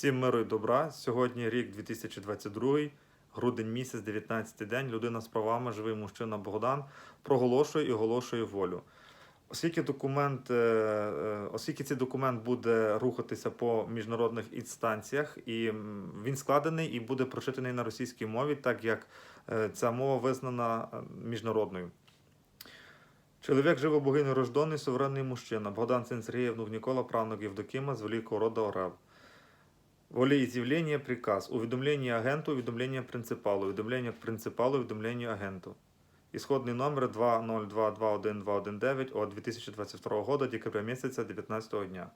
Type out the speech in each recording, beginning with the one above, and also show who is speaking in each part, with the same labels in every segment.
Speaker 1: Всім миру і добра. Сьогодні рік 2022, грудень місяць, 19 день. Людина з правами, живий мужчина Богдан, проголошує і оголошує волю. Оскільки документ, е, е, оскільки цей документ буде рухатися по міжнародних інстанціях, і він складений і буде прочитаний на російській мові, так як е, ця мова визнана міжнародною. Чоловік живо богиню рождений, суверенний мужчина. Богдан син Сергія, внук Нікола, правнук Євдокима з великого роду Орел. Волеизъявление, приказ, уведомление агенту, уведомление принципалу, уведомление к принципалу, уведомление агенту. Исходный номер 2022119 от 2022 года, декабря месяца 19 дня.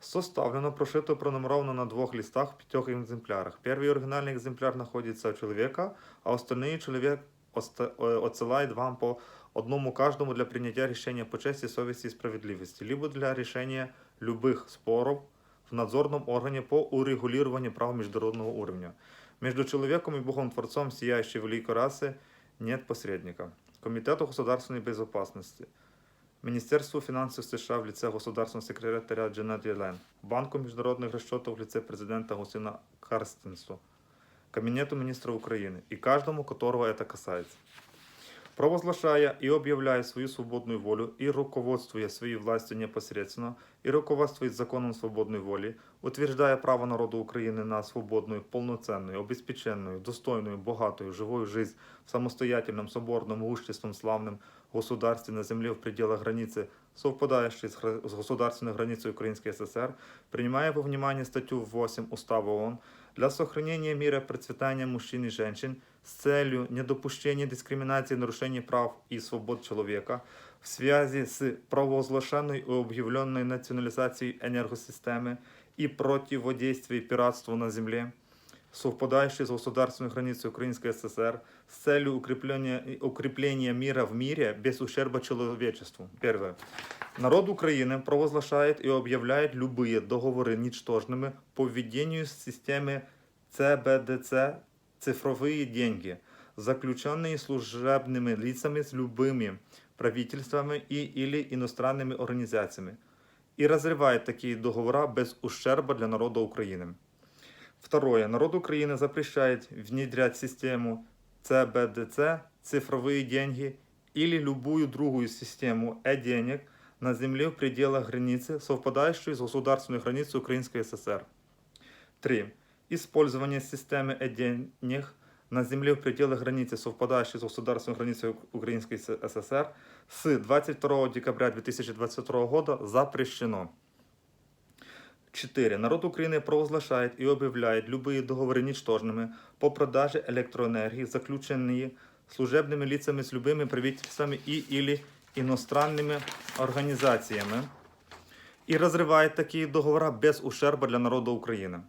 Speaker 1: Составлено, прошито, пронумеровано на двух листах в пятих экземплярах. Первый оригинальный экземпляр находится у человека, а остальные человек оста- э, отсылает вам по одному каждому для принятия решения по чести, совести и справедливости, либо для решения любых споров в надзорном органе по урегулированию прав международного уровня. Между человеком и Богом-творцом сияющей великой расы нет посредника. Комитету государственной безопасности, Министерству финансов США в лице государственного секретаря Джанет Йелен, Банку международных расчетов в лице президента Гусина Карстенсу, Кабинету министра Украины и каждому, которого это касается. Провозглашає і об'являє свою свободну волю і руководствує свої властю непосредственно, і руководствує законом свободної волі, утверждає право народу України на свободную, полноценную, обеспеченную, достойную, богатую, живую жизнь в самостоятельном, соборном, могущественном, славном государстве на земле в пределах границы, совпадающей с гра- с государственной границей Украинской ССР, принимая во внимание статью 8 Устава ООН для сохранения мира и процветания мужчин и женщин с целью недопущения дискриминации и нарушения прав и свобод человека в связи с провозглашенной и объявленной национализацией энергосистемы и противодействия пиратству на земле, совпадающей с государственной границей Украинской ССР с целью укрепления, укрепления мира в мире без ущерба человечеству. Первое. Народ Украины провозглашает и объявляет любые договоры ничтожными по введению системы ЦБДЦ «Цифровые деньги», заключенные служебными лицами с любыми правительствами и или иностранными организациями, и разрывает такие договора без ущерба для народа Украины. Второе. Народ Украины запрещает внедрять систему ЦБДЦ, цифровые деньги или любую другую систему э-денег на земле в пределах границы, совпадающей с государственной границей Украинской ССР. 3. Использование системы э-денег на земле в пределах границы, совпадающей с государственной границей Украинской ССР, с 22 декабря 2022 года запрещено. 4. Народ Украины провозглашает и объявляет любые договоры ничтожными по продаже электроэнергии, заключенные служебными лицами с любыми правительствами и или иностранными организациями, и разрывает такие договора без ущерба для народа Украины.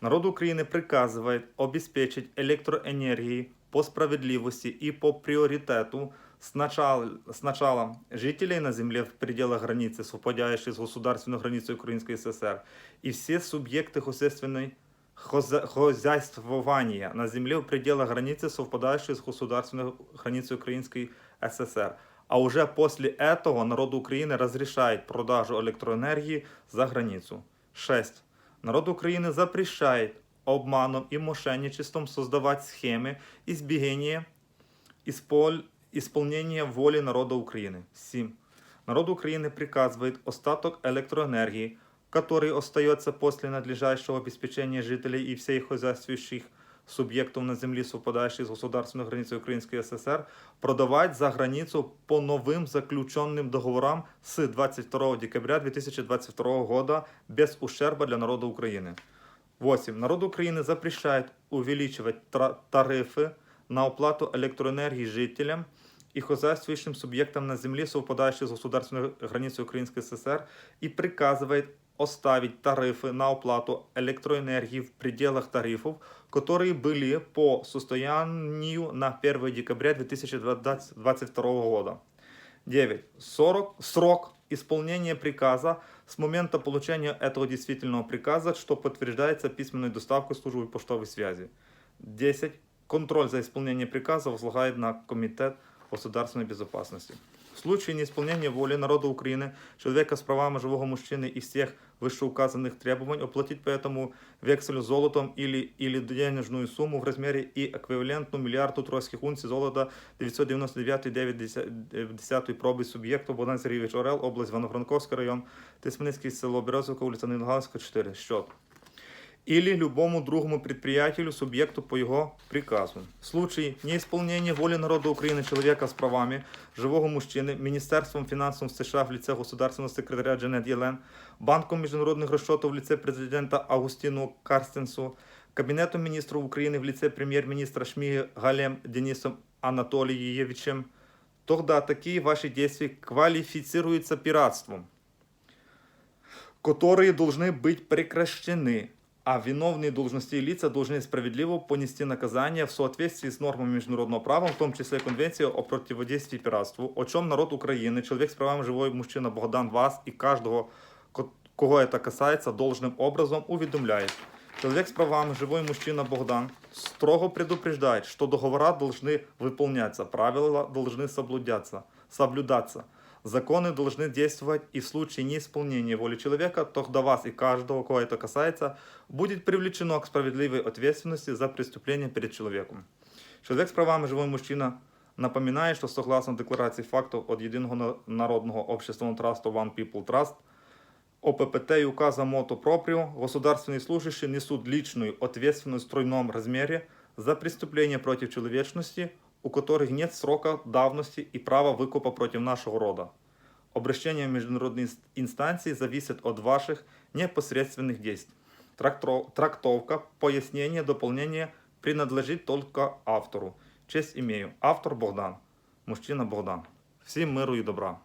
Speaker 1: Народ Украины приказывает обеспечить электроэнергией по справедливости и по приоритету сначала, сначала жителей на земле в пределах границы, совпадающей с государственной границей Украинской ССР, и все субъекты хозяйственной хозя- хозяйствования на земле в пределах границы, совпадающей с государственной границей Украинской ССР. А уже после этого народ Украины разрешает продажу электроэнергии за границу. 6. Народ Украины запрещает обманом и мошенничеством создавать схемы избегания исполь- исполнения воли народа Украины. 7. Народ Украины приказывает остаток электроэнергии, который остается после надлежащего обеспечения жителей и всех хозяйствующих субъектов на земле, совпадающих с государственной границей Украинской ССР, продавать за границу по новым заключенным договорам с 22 декабря 2022 года без ущерба для народа Украины. 8. Народ Украины запрещает увеличивать тра- тарифы на оплату электроэнергии жителям и хозяйствующим субъектам на земле, совпадающих с государственной границей Украинской ССР, и приказывает оставить тарифы на оплату электроэнергии в пределах тарифов, которые были по состоянию на 1 декабря 2022 года. 9. 40, срок исполнения приказа с момента получения этого действительного приказа, что подтверждается письменной доставкой службы поштовой связи. 10. Контроль за исполнением приказа возлагает на Комитет государственной безопасности. В случае неисполнения воли народа Украины, человека с правами живого мужчины и всех вышеуказанных требований, оплатить по этому векселю золотом или, или денежную сумму в размере и эквивалентну миллиарду тройских унций золота 999,9 проби суб'єкту Богдан Сергійович Орел, область Івано-Франковський район, Тисменницький село Березовка, вулиця Нингалська, 4. Счет. Или любому другому предприятелю, субъекту по его приказу. В случае неисполнения воли народа Украины человека с правами, живого мужчины, Министерством финансов США в лице государственного секретаря Джанет Єлен, Банком міжнародних розчетів в лице президента Агустіну Карстенсу, Кабінетом міністрів України в лице прем'єр-міністра Шмиги Галем Денисом Анатолиевичем, тогда такие ваши действия квалифицируются пиратством которые должны быть прекращены, а виновные должностные лица должны справедливо понести наказание в соответствии с нормами международного права, в том числе Конвенции о противодействии пиратству, о чем народ Украины, человек с правами живой мужчина Богдан вас и каждого, ко- кого это касается, должным образом уведомляет. Человек с правами живой мужчина Богдан строго предупреждает, что договора должны выполняться, правила должны соблюдаться, соблюдаться. Законы должны действовать и в случае неисполнения воли человека, тогда вас и каждого, кого это касается, будет привлечено к справедливой ответственности за преступление перед человеком. Человек с правами живой мужчина напоминает, что согласно декларации фактов от Единого на- народного общественного траста One People Trust, ОППТ и указа МОТО Проприо государственные служащие несут личную ответственность в тройном размере за преступления против человечности, у которых нет срока давности и права выкупа против нашего рода. Обращение в международные инст- инстанции зависит от ваших непосредственных действий. Трактро- Трактовка, пояснение, дополнение принадлежит только автору. Честь имею. Автор Богдан. Мужчина Богдан. Всім миру і добра.